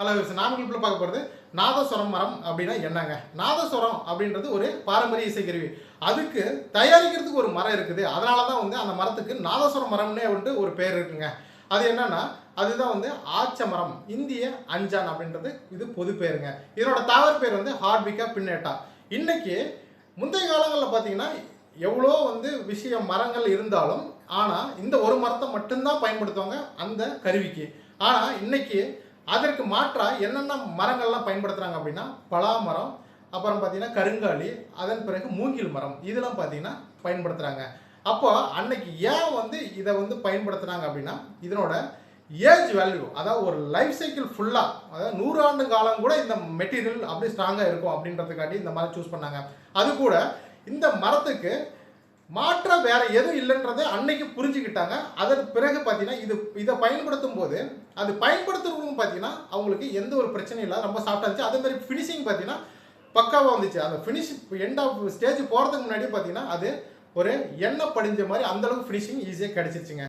Hello நாம இப்போ பார்க்க போகிறது நாதஸ்வரம் மரம் அப்படின்னா என்னங்க? நாதஸ்வரம் அப்படின்றது ஒரு பாரம்பரிய இசைக்கருவி. அதுக்கு தயாரிக்கிறதுக்கு ஒரு மரம் இருக்குது. அதனால தான் வந்து அந்த மரத்துக்கு நாதஸ்வரம் மரம்னே வந்துட்டு ஒரு பேர் இருக்குங்க. அது என்னன்னா அதுதான் வந்து ஆச்ச மரம் இந்திய அஞ்சான் அப்படின்றது இது பொது பேருங்க. இதனோட தாவர பேர் வந்து ஹார்ட்விகா பின்னேட்டா. இன்னைக்கு முந்தைய காலங்களில் பார்த்தீங்கன்னா எவ்வளோ வந்து விஷயம் மரங்கள் இருந்தாலும் ஆனால் இந்த ஒரு மரத்தை மட்டும்தான் பயன்படுத்துவாங்க அந்த கருவிக்கு. ஆனால் இன்னைக்கு அதற்கு மாற்றாக என்னென்ன மரங்கள்லாம் பயன்படுத்துகிறாங்க அப்படின்னா பலா மரம் அப்புறம் பார்த்தீங்கன்னா கருங்காலி அதன் பிறகு மூங்கில் மரம் இதெல்லாம் பார்த்தீங்கன்னா பயன்படுத்துகிறாங்க அப்போ அன்னைக்கு ஏன் வந்து இதை வந்து பயன்படுத்துகிறாங்க அப்படின்னா இதனோட ஏஜ் வேல்யூ அதாவது ஒரு லைஃப் சைக்கிள் ஃபுல்லாக அதாவது நூறாண்டு காலம் கூட இந்த மெட்டீரியல் அப்படியே ஸ்ட்ராங்காக இருக்கும் அப்படின்றதுக்காட்டி இந்த மரம் சூஸ் பண்ணாங்க. அது கூட இந்த மரத்துக்கு மாற்ற வேற எதுவும் இல்லைன்றதை அன்னைக்கு புரிஞ்சுக்கிட்டாங்க. அதற்கு பிறகு பார்த்தீங்கன்னா இது இதை பயன்படுத்தும் போது அது பயன்படுத்துறவங்க பார்த்தீங்கன்னா அவங்களுக்கு எந்த ஒரு பிரச்சனையும் இல்லை ரொம்ப சாஃப்டாக இருந்துச்சு. அதே மாதிரி ஃபினிஷிங் பார்த்தீங்கன்னா பக்காவாக வந்துச்சு. அந்த ஃபினிஷ் எண்ட் ஆஃப் ஸ்டேஜ் போகிறதுக்கு முன்னாடி பார்த்தீங்கன்னா அது ஒரு எண்ணெய் படிஞ்ச மாதிரி அந்தளவுக்கு ஃபினிஷிங் ஈஸியாக கிடச்சிருச்சுங்க.